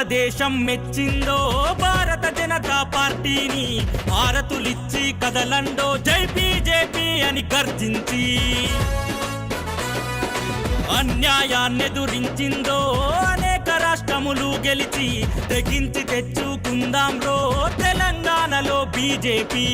భారతదేశం మెచ్చిందో భారత జనతా పార్టీని భారతులిచ్చి కదలండో జై బీజేపీ అని గర్జించి. అన్యాయాన్నెదురించిందో అనేక రాష్ట్రములు గెలిచి తెగించి తెచ్చుకుందాం రో తెలంగాణలో బీజేపీ.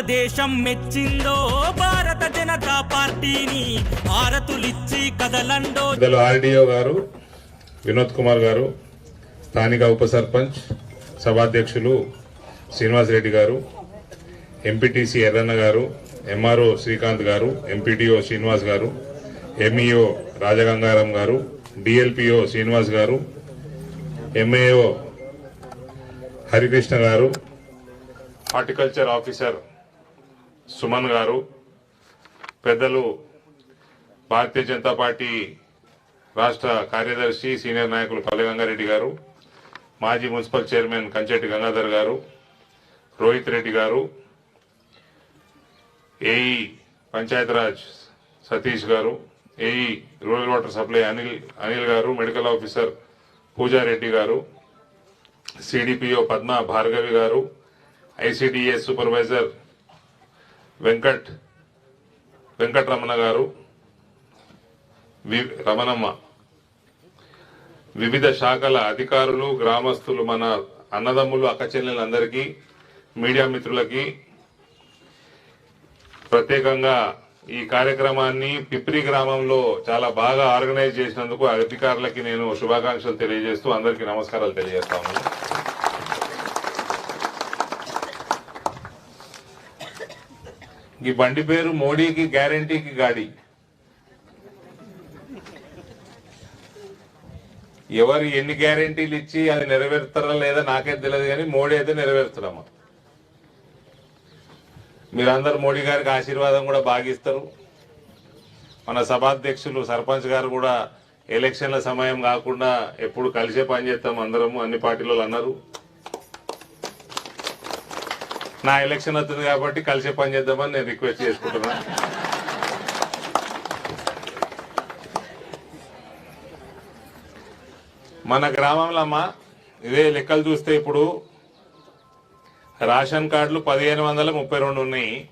భారతదేశం మెచ్చిందో భారత జనతా పార్టీని భారతులిచ్చి కదలండో. ఆర్డీఓ గారు వినోద్ కుమార్ గారు స్థానిక ఉప సర్పంచ్ సభాధ్యక్షులు శ్రీనివాస్ రెడ్డి గారు ఎంపీటీసీ ఎర్రన్న గారు ఎంఆర్ఓ శ్రీకాంత్ గారు ఎంపీటీఓ శ్రీనివాస్ గారు ఎంఈఓ రాజగంగారం గారు డిఎల్పిఓ శ్రీనివాస్ గారు ఎంఏఓ హరికృష్ణ గారు హార్టికల్చర్ ఆఫీసర్ సుమన్ గారు పెద్దలు భారతీయ జనతా పార్టీ రాష్ట్ర కార్యదర్శి సీనియర్ నాయకులు పల్లె గంగారెడ్డి గారు మాజీ మున్సిపల్ చైర్మన్ కంచెట్టి గంగాధర్ గారు రోహిత్ రెడ్డి గారు ఏఈ పంచాయతీరాజ్ సతీష్ గారు AE rural water supply Anil Anil గారు మెడికల్ ఆఫీసర్ పూజారెడ్డి గారు సిడిపిఓ పద్మ భార్గవి గారు ఐసిడిఎస్ సూపర్వైజర్ వెంకట్ వెంకటరమణ గారు వి- రమణమ్మ. వివిధ శాఖల అధికారులు గ్రామస్తులు మన అన్నదమ్ములు అక్కచెల్లెలందరికీ మీడియా మిత్రులకి ప్రత్యేకంగా ఈ కార్యక్రమాన్ని పిప్రి గ్రామంలో చాలా బాగా ఆర్గనైజ్ చేసినందుకు అధికారులకి నేను శుభాకాంక్షలు తెలియజేస్తూ అందరికీ నమస్కారాలు తెలియజేస్తాను ఈ బండి పేరు మోడీకి గ్యారంటీకి గాడి. ఎవరు ఎన్ని గ్యారంటీలు ఇచ్చి అది నెరవేరుతారా లేదా నాకే తెలియదు కానీ మోడీ అయితే నెరవేరుతాడమ్మా. మీరందరూ మోడీ గారికి ఆశీర్వాదం కూడా బాగిస్తారు. మన సభాధ్యక్షులు సర్పంచ్ గారు కూడా ఎలక్షన్ల సమయం కాకుండా ఎప్పుడు కలిసే పని చేస్తాం అందరము అన్ని పార్టీలు అన్నారు. నా ఎలక్షన్ వద్దు కాబట్టి కలిసి పని చేద్దామని నేను రిక్వెస్ట్ చేసుకుంటున్నా. మన గ్రామంలో అమ్మా ఇదే లెక్కలు చూస్తే ఇప్పుడు రేషన్ కార్డులు పదిహేను వందల ముప్పై రెండు ఉన్నాయి.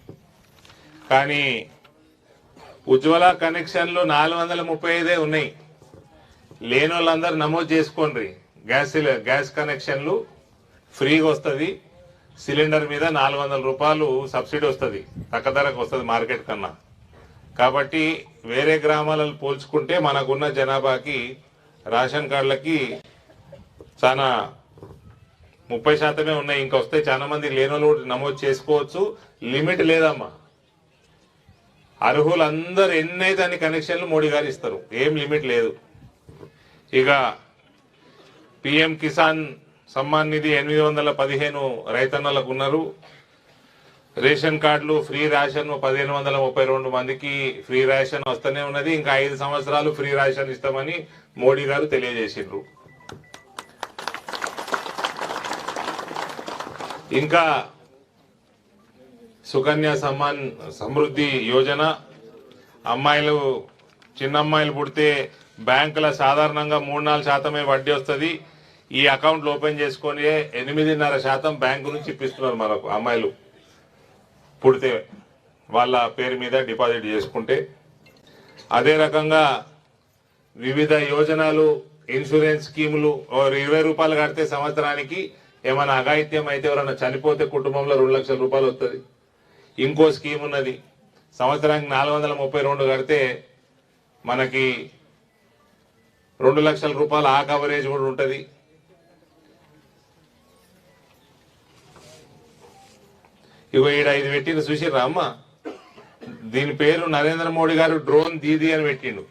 కానీ ఉజ్వల కనెక్షన్లు నాలుగు వందల ముప్పై ఐదే ఉన్నాయి. లేని వాళ్ళందరూ నమోదు చేసుకోండి. గ్యాస్ సిలి- గ్యాస్ కనెక్షన్లు ఫ్రీగా వస్తుంది. సిలిండర్ మీద నాలుగు వందల రూపాయలు సబ్సిడీ వస్తుంది. తక్కువ ధరకు వస్తుంది మార్కెట్ కన్నా. కాబట్టి వేరే గ్రామాలను పోల్చుకుంటే మనకున్న జనాభాకి రేషన్ కార్డులకి చాలా ముప్పై శాతమే ఉన్నాయి. ఇంకా వస్తే చాలా మంది లేని కూడా నమోదు చేసుకోవచ్చు. లిమిట్ లేదమ్మా. అర్హులందరూ ఎన్నైతే అన్ని కనెక్షన్లు మోడీ గారు ఇస్తారు. ఏం లిమిట్ లేదు. ఇక పిఎం కిసాన్ సమ్మాన్ నిధి ఎనిమిది వందల పదిహేను రైతన్నలకు ఉన్నారు. రేషన్ కార్డులు ఫ్రీ రేషన్ పదిహేను వందల ముప్పై రెండు మందికి ఫ్రీ రేషన్ వస్తూనే ఉన్నది. ఇంకా ఐదు సంవత్సరాలు ఫ్రీ రేషన్ ఇస్తామని మోడీ గారు తెలియజేసిండ్రు. ఇంకా సుకన్య సమ్మాన్ సమృద్ధి యోజన. అమ్మాయిలు చిన్న అమ్మాయిలు పుడితే బ్యాంకుల సాధారణంగా మూడు నాలుగు శాతమే వడ్డీ వస్తుంది. ఈ అకౌంట్లు ఓపెన్ చేసుకొని ఎనిమిదిన్నర శాతం బ్యాంకు నుంచి ఇప్పిస్తున్నారు మనకు అమ్మాయిలు. పుడితే వాళ్ళ పేరు మీద డిపాజిట్ చేసుకుంటే అదే రకంగా వివిధ యోజనలు ఇన్సూరెన్స్ స్కీములు ఓ ఇరవై రూపాయలు కడితే సంవత్సరానికి ఏమైనా అఘాయిత్యం అయితే ఎవరైనా చనిపోతే కుటుంబంలో రెండు లక్షల రూపాయలు వస్తుంది ఇంకో స్కీమ్ ఉన్నది. సంవత్సరానికి నాలుగు వందల ముప్పై రెండు కడితే మనకి రెండు లక్షల రూపాయలు ఆ కవరేజ్ కూడా ఉంటుంది. ఇగో ఈడ ఇది పెట్టిన చూసిర్రా అమ్మ? దీని పేరు నరేంద్ర మోడీ గారు డ్రోన్ దీది అని పెట్టిండు.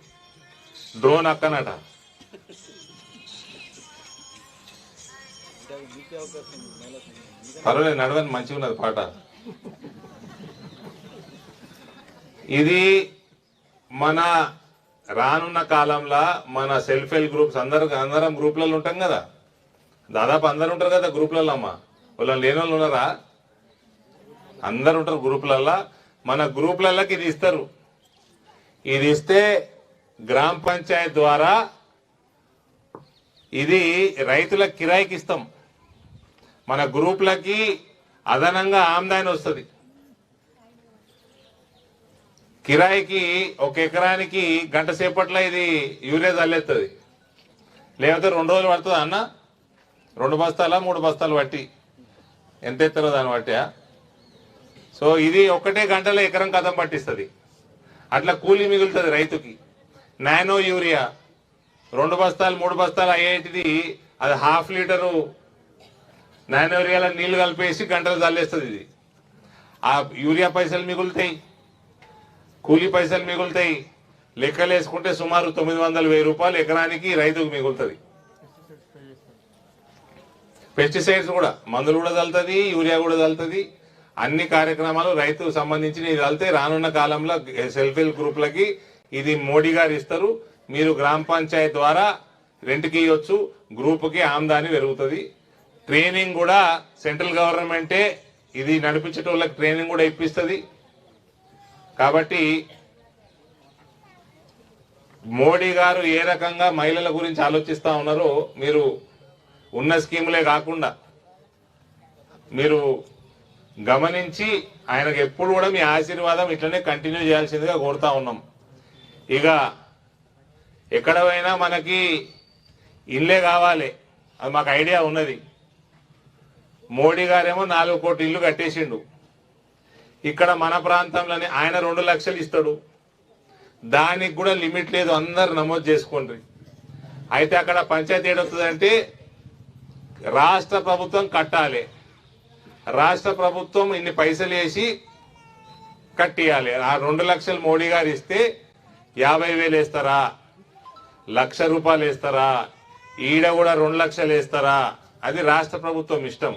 డ్రోన్ అక్కనట. పర్వాలేదు నడవని మంచిగా ఉన్నది పాట. ఇది మన రానున్న కాలంలో మన సెల్ఫ్ హెల్ప్ గ్రూప్స్ అందరు అందరం గ్రూప్లలో ఉంటాం కదా. దాదాపు అందరు ఉంటారు కదా గ్రూప్లలో అమ్మ. వాళ్ళని లేని వాళ్ళు ఉన్నారా? అందరు ఉంటారు గ్రూపులల్లా. మన గ్రూపులలోకి ఇది ఇస్తారు. ఇది ఇస్తే గ్రామ పంచాయత్ ద్వారా ఇది రైతుల కిరాయికి ఇస్తాం. మన గ్రూపులకి అదనంగా ఆమ్దాని వస్తుంది. కిరాయికి ఒక ఎకరానికి గంట సేపట్లో ఇది యూరియా చల్లేస్తుంది లేకపోతే రెండు రోజులు పడుతుంది అన్న? రెండు బస్తాల మూడు బస్తాలు పట్టి ఎంత ఎత్తారో దాన్ని బట్టి సో ఇది ఒకటే గంటలో ఎకరం కథం పట్టిస్తుంది. అట్లా కూలీ మిగులుతుంది రైతుకి. నానో యూరియా రెండు బస్తాలు మూడు బస్తాలు అయ్యేటిది అది హాఫ్ లీటరు నానో యూరియాలో నీళ్ళు కలిపేసి గంటలు చల్లేస్తుంది ఇది. ఆ యూరియా పైసలు మిగులుతాయి కూలీ పైసలు మిగులుతాయి. లెక్కలు వేసుకుంటే సుమారు తొమ్మిది వందల వెయ్యి రూపాయలు ఎకరానికి రైతుకు మిగులుతుంది. పెస్టిసైడ్స్ కూడా మందులు కూడా చల్లుతుంది యూరియా కూడా చల్లుతుంది. అన్ని కార్యక్రమాలు రైతుకు సంబంధించి ఇది వెళ్తే రానున్న కాలంలో సెల్ఫ్ హెల్ప్ గ్రూప్లకి ఇది మోడీ గారు ఇస్తారు. మీరు గ్రామ పంచాయత్ ద్వారా రెంట్కి ఇవ్వచ్చు గ్రూప్కి ఆమ్దాని పెరుగుతుంది. ట్రైనింగ్ కూడా సెంట్రల్ గవర్నమెంటే ఇది నడిపించేటోళ్ళకి ట్రైనింగ్ కూడా ఇప్పిస్తుంది. కాబట్టి మోడీ గారు ఏ రకంగా మహిళల గురించి ఆలోచిస్తూ ఉన్నారో మీరు ఉన్న స్కీములే కాకుండా మీరు గమనించి ఆయనకు ఎప్పుడు కూడా మీ ఆశీర్వాదం ఇట్లనే కంటిన్యూ చేయాల్సిందిగా కోరుతా ఉన్నాం. ఇక ఎక్కడ పోయినా మనకి ఇల్లే కావాలి. అది మాకు ఐడియా ఉన్నది. మోడీ గారేమో నాలుగు కోటి ఇల్లు కట్టేసిండు. ఇక్కడ మన ప్రాంతంలోనే ఆయన రెండు లక్షలు ఇస్తాడు. దానికి కూడా లిమిట్ లేదు. అందరు నమోదు చేసుకోండి. అయితే అక్కడ పంచాయతీ ఏడవుతుందంటే రాష్ట్ర ప్రభుత్వం కట్టాలి. రాష్ట్ర ప్రభుత్వం ఇన్ని పైసలు వేసి కట్టియాలి. ఆ రెండు లక్షలు మోడీ గారు ఇస్తే యాభై వేలు వేస్తారా? లక్ష రూపాయలు వేస్తారా? ఈడ కూడా రెండు లక్షలు వేస్తారా? అది రాష్ట్ర ప్రభుత్వం ఇష్టం.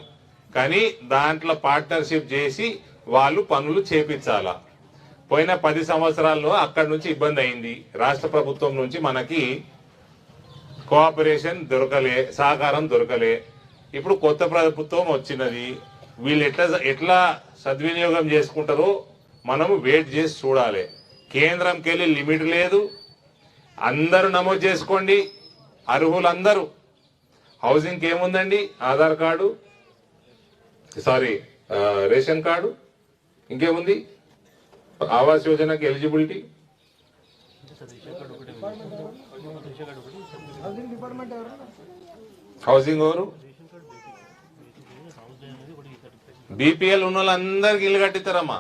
కానీ దాంట్లో పార్ట్నర్షిప్ చేసి వాళ్ళు పనులు చేపించాలా. పోయిన పది సంవత్సరాల్లో అక్కడి నుంచి ఇబ్బంది అయింది. రాష్ట్ర ప్రభుత్వం నుంచి మనకి కోఆపరేషన్ దొరకలే సహకారం దొరకలే. ఇప్పుడు కొత్త ప్రభుత్వం వచ్చినది. వీళ్ళు ఎట్లా ఎట్లా సద్వినియోగం చేసుకుంటారో మనము వెయిట్ చేసి చూడాలి. కేంద్రంకి వెళ్ళి లిమిట్ లేదు. అందరూ నమోదు చేసుకోండి. అర్హులందరూ. హౌసింగ్కి ఏముందండి? Aadhaar card sorry ration card ఇంకేముంది? ఆవాస్ యోజనకి ఎలిజిబిలిటీ. హౌసింగ్ ఎవరు? బీపీఎల్ ఉన్న వాళ్ళందరికి ఇల్లు కట్టిస్తారమ్మా.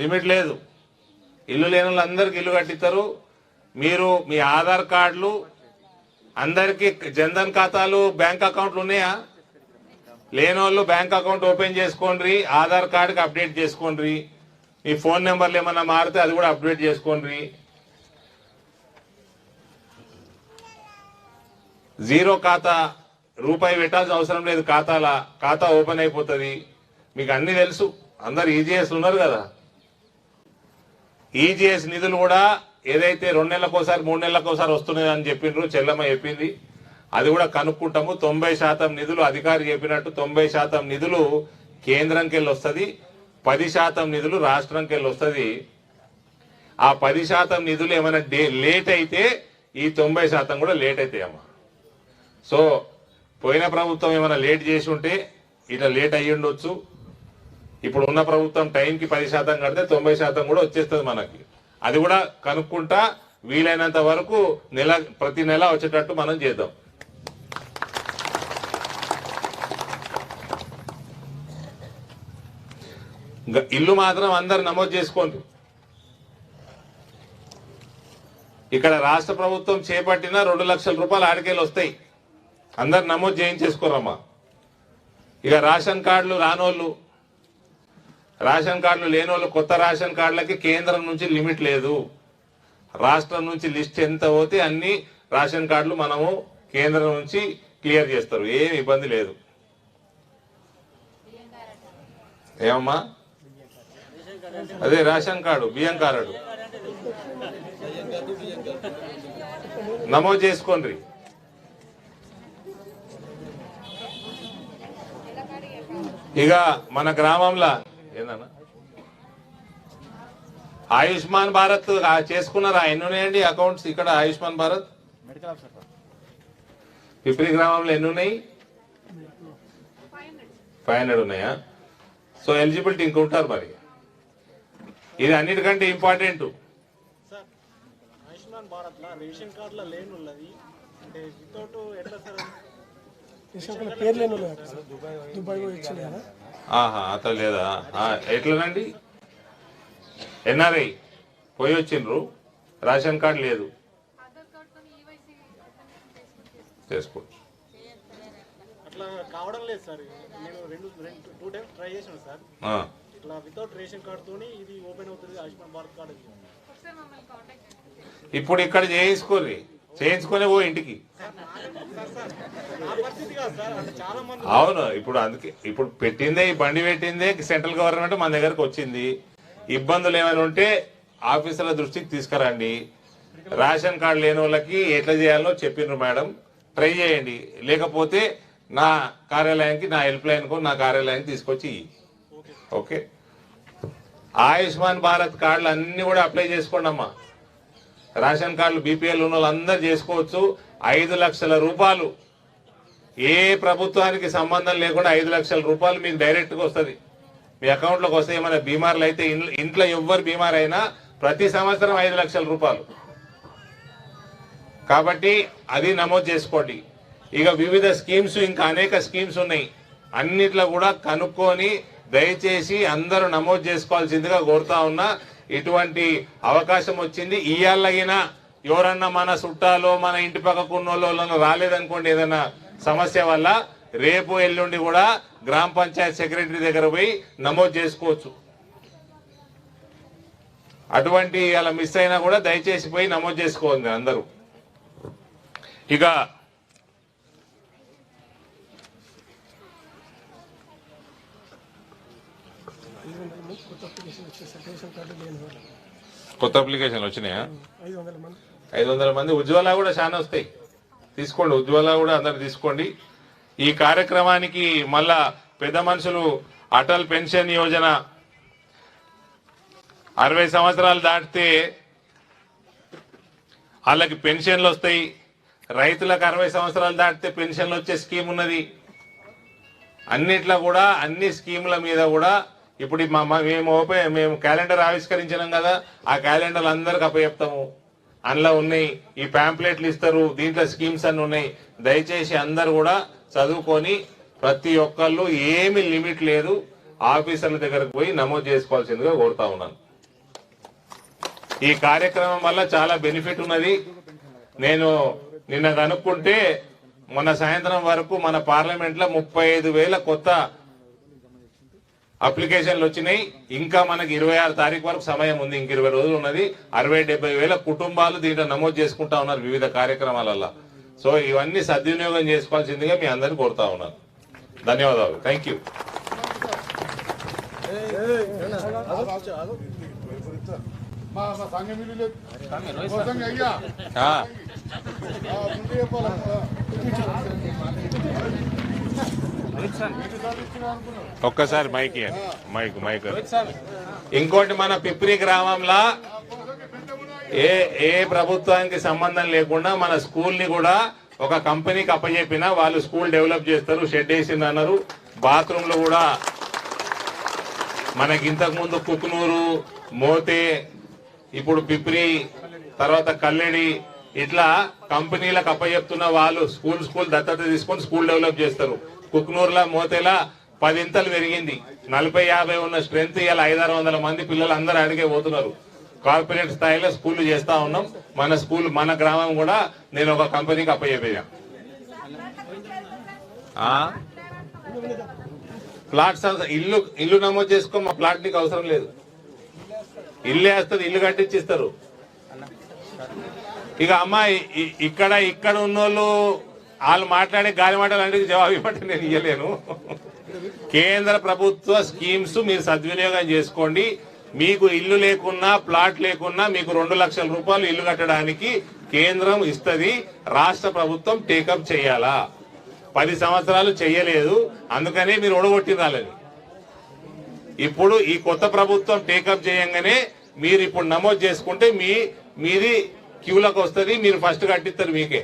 లిమిట్ లేదు. ఇల్లు లేని వాళ్ళందరికి ఇల్లు కట్టిస్తారు. మీరు మీ ఆధార్ కార్డులు అందరికి జన్ధన్ ఖాతాలు బ్యాంక్ అకౌంట్లు ఉన్నాయా? లేని వాళ్ళు బ్యాంక్ అకౌంట్ ఓపెన్ చేసుకోండి ఆధార్ కార్డుకి అప్డేట్ చేసుకోండి మీ ఫోన్ నెంబర్లు ఏమన్నా మారితే అది కూడా అప్డేట్ చేసుకోండి జీరో ఖాతా రూపాయి పెట్టాల్సిన అవసరం లేదు. ఖాతాల ఖాతా ఓపెన్ అయిపోతుంది. మీకు అన్నీ తెలుసు. అందరు ఈజీఎస్ ఉన్నారు కదా. ఈజీఎస్ నిధులు కూడా ఏదైతే రెండు నెలలకోసారి మూడు నెలలకోసారి ఒకసారి వస్తున్నాయి అని చెప్పిండ్రు చెల్లమ్మ చెప్పింది. అది కూడా కనుక్కుంటాము. తొంభై శాతం నిధులు అధికారి చెప్పినట్టు తొంభై శాతం నిధులు కేంద్రంకి వెళ్ళి వస్తుంది. పది శాతం నిధులు రాష్ట్రంకి వెళ్ళి వస్తుంది. ఆ పది శాతం నిధులు ఏమైనా డే లేట్ అయితే ఈ తొంభై శాతం కూడా లేట్ అవుతాయి అమ్మా. సో పోయిన ప్రభుత్వం ఏమైనా లేట్ చేసి ఉంటే ఇట్లా లేట్ అయ్యి ఉండొచ్చు ఇప్పుడు ఉన్న ప్రభుత్వం టైంకి పది శాతం కడితే తొంభై శాతం కూడా వచ్చేస్తుంది మనకి. అది కూడా కనుక్కుంటా వీలైనంత వరకు నెల ప్రతి నెల వచ్చేటట్టు మనం చేద్దాం. ఇల్లు మాత్రం అందరు నమోదు చేసుకోండి. ఇక్కడ రాష్ట్ర ప్రభుత్వం చేపట్టిన రెండు లక్షల రూపాయలు ఆడికేళ్ళు వస్తాయి. అందరు నమోదు చేయించేసుకోరమ్మా. ఇక రేషన్ కార్డులు రానోళ్ళు రేషన్ కార్డులు లేని వాళ్ళు కొత్త రేషన్ కార్డులకి కేంద్రం నుంచి లిమిట్ లేదు. రాష్ట్రం నుంచి లిస్ట్ ఎంత పోతే అన్ని రేషన్ కార్డులు మనము కేంద్రం నుంచి క్లియర్ చేస్తారు. ఏం ఇబ్బంది లేదు. ఏమమ్మా? అదే రేషన్ కార్డు బియ్యం కార్డు. నమోదు చేసుకోండి. ఇక మన గ్రామంలో ఏందన్నా? ఆయుష్మాన్ భారత్ చేసుకున్నారా? ఎన్ని ఉన్నాయండి అకౌంట్స్ ఇక్కడ ఆయుష్మాన్ భారత్? పిపిరి గ్రామంలో ఎన్ని ఉన్నాయి? ఫైవ్ హండ్రెడ్ ఉన్నాయా? సో ఎలిజిబిలిటీ ఇంకుంటారు మరి. ఇది అన్నిటికంటే ఇంపార్టెంట్. సార్ ఆయుష్మాన్ భారత్ లా రేషన్ కార్డులో పేరు లేని దుబాయ్ ఆహా అతను లేదా? ఎట్లనండి? ఎన్ఆర్ఐ పోయి వచ్చిండ్రు? రేషన్ కార్డు లేదు. చేసుకోవచ్చు. అట్లా కావడం లేదు సార్. నేను రెండు టూ టైమ్స్ ట్రై చేసాను సార్. ఇట్లా వితౌట్ రేషన్ కార్డుతోని ఇది ఓపెన్ అవుతుంది ఆయుష్మాన్ భారత్ కార్డు. ఇప్పుడు ఇక్కడ చేయించుకోర్రి. చేయించుకునే పో ఇంటికి. అవును ఇప్పుడు అందుకే ఇప్పుడు పెట్టిందే ఈ బండి పెట్టిందే సెంట్రల్ గవర్నమెంట్ మన దగ్గరకు వచ్చింది. ఇబ్బందులు ఏమైనా ఉంటే ఆఫీసర్ల దృష్టికి తీసుకురండి. రేషన్ కార్డు లేని వాళ్ళకి ఎట్లా చేయాలో చెప్పిండ్రు మేడం. ట్రై చేయండి. లేకపోతే నా కార్యాలయానికి నా హెల్ప్ లైన్కు నా కార్యాలయానికి తీసుకొచ్చి. ఓకే. ఆయుష్మాన్ భారత్ కార్డులు అన్ని కూడా అప్లై చేసుకోండి అమ్మా రేషన్ కార్డులు బీపీఎల్ ఉన్న వాళ్ళందరూ చేసుకోవచ్చు. ఐదు లక్షల రూపాయలు. ఏ ప్రభుత్వానికి సంబంధం లేకుండా ఐదు లక్షల రూపాయలు మీకు డైరెక్ట్గా వస్తుంది. మీ అకౌంట్లోకి వస్తే ఏమైనా బీమార్లు అయితే ఇంట్లో- ఇంట్లో ఎవ్వరు బీమార్ అయినా ప్రతి సంవత్సరం ఐదు లక్షల రూపాయలు. కాబట్టి అది నమోదు చేసుకోండి. ఇక వివిధ స్కీమ్స్ ఇంకా అనేక స్కీమ్స్ ఉన్నాయి. అన్నిట్లో కూడా కనుక్కొని దయచేసి అందరూ నమోదు చేసుకోవాల్సిందిగా కోరుతా ఉన్నా. ఇటువంటి అవకాశం వచ్చింది. ఇయ్యాలగిన ఎవరన్నా మన చుట్టాలో మన ఇంటి పక్కకు ఉన్న వాళ్ళు రాలేదనుకోండి ఏదైనా సమస్య వల్ల రేపు ఎల్లుండి కూడా గ్రామ పంచాయత్ సెక్రటరీ దగ్గర పోయి నమోదు చేసుకోవచ్చు. అటువంటి అలా మిస్ అయినా కూడా దయచేసి పోయి నమోదు చేసుకోండి అందరూ. ఇక ఐదు వందల మంది కొత్త అప్లికేషన్ వచ్చేసారు రేషన్ కార్డు లేని వాళ్ళు కొత్త అప్లికేషన్లు వచ్చినాయా? ఐదు వందల మంది. ఐదు వందల మంది ఉజ్వల కూడా చాలా వస్తాయి. తీసుకోండి ఉజ్వల కూడా అందరు తీసుకోండి. ఈ కార్యక్రమానికి మళ్ళా పెద్ద మనుషులు అటల్ పెన్షన్ యోజన అరవై సంవత్సరాలు దాటితే వాళ్ళకి పెన్షన్లు వస్తాయి. రైతులకు అరవై సంవత్సరాలు దాటితే పెన్షన్లు వచ్చే స్కీమ్ ఉన్నది. అన్నిట్లో కూడా అన్ని స్కీముల మీద కూడా ఇప్పుడు మా- మేము ఓపెన్ మేము క్యాలెండర్ ఆవిష్కరించినాం కదా ఆ క్యాలెండర్ అందరికి అప్పచెప్తాము. అందులో ఉన్నాయి ఈ ప్యాంప్లెట్లు ఇస్తారు దీంట్లో స్కీమ్స్ అన్ని ఉన్నాయి. దయచేసి అందరు కూడా చదువుకొని ప్రతి ఒక్కళ్ళు ఏమి లిమిట్ లేదు ఆఫీసర్ల దగ్గరకు పోయి నమోదు చేసుకోవాల్సిందిగా కోరుతా ఉన్నాను. ఈ కార్యక్రమం వల్ల చాలా బెనిఫిట్ ఉన్నది. నేను నిన్న కనుక్కుంటే మొన్న సాయంత్రం వరకు మన పార్లమెంట్లో ముప్పై ఐదు వేల కొత్త అప్లికేషన్లు వచ్చినాయి ఇంకా మనకి ఇరవై ఆరు తారీఖు వరకు సమయం ఉంది ఇంక ఇరవై రోజులు ఉన్నది అరవై డెబ్బై వేల కుటుంబాలు దీంట్లో నమోదు చేసుకుంటా ఉన్నారు వివిధ కార్యక్రమాలలో సో ఇవన్నీ సద్వినియోగం చేసుకోవాల్సిందిగా మీ అందరిని కోరుతా ఉన్నాను ధన్యవాదాలు థ్యాంక్ యూ ఆ, ఒక్కసారి మైక్ ఇవ్వండి. మైక్ మైక్ ఇంకోటి మన పిప్రి గ్రామంలో ఏ ఏ ప్రభుత్వానికి సంబంధం లేకుండా మన స్కూల్ని కూడా ఒక కంపెనీకి అప్పచెప్పినా వాళ్ళు స్కూల్ డెవలప్ చేస్తారు షెడ్ వేసింది అన్నారు బాత్రూంలు కూడా మనకి ఇంతకుముందు కుక్నూరు కుకునూరు మోతే ఇప్పుడు పిప్రి తర్వాత కల్లెడి ఇట్లా కంపెనీలకు అప్పచెప్తున్న వాళ్ళు స్కూల్ స్కూల్ దత్తత తీసుకొని స్కూల్ డెవలప్ చేస్తారు. కుక్నూరులా మోతేలా పదింతలు పెరిగింది. నలభై యాభై ఉన్న స్ట్రెంత్ ఇలా ఐదారు వందల మంది పిల్లలు అందరూ అడిగే పోతున్నారు. కార్పొరేట్ స్థాయిలో స్కూల్ చేస్తా ఉన్నాం. మన స్కూల్ మన గ్రామం కూడా నేను ఒక కంపెనీకి అప్పచెప్పా ప్లాట్స్ ఇల్లు ఇల్లు నమోదు చేసుకో మా ప్లాట్ నీకు అవసరం లేదు. ఇల్లు వేస్తుంది ఇల్లు కట్టించిస్తారు ఇక అమ్మాయి ఇక్కడ ఇక్కడ ఉన్నోళ్ళు వాళ్ళు మాట్లాడే గాలి మాటలు అంటే జవాబు ఇవ్వటం నేను ఇయ్యలేను. కేంద్ర ప్రభుత్వ స్కీమ్స్ మీరు సద్వినియోగం చేసుకోండి. మీకు ఇల్లు లేకున్నా ప్లాట్ లేకున్నా మీకు రెండు లక్షల రూపాయలు ఇల్లు కట్టడానికి కేంద్రం ఇస్తుంది. రాష్ట్ర ప్రభుత్వం టేకప్ చేయాలా? పది సంవత్సరాలు చేయలేదు. అందుకనే మీరు ఒడగొట్టి రాలేదు ఇప్పుడు ఈ కొత్త ప్రభుత్వం టేకప్ చేయంగానే మీరు ఇప్పుడు నమోదు చేసుకుంటే మీ మీది క్యూలకు వస్తుంది మీరు ఫస్ట్ కట్టిస్తారు మీకే.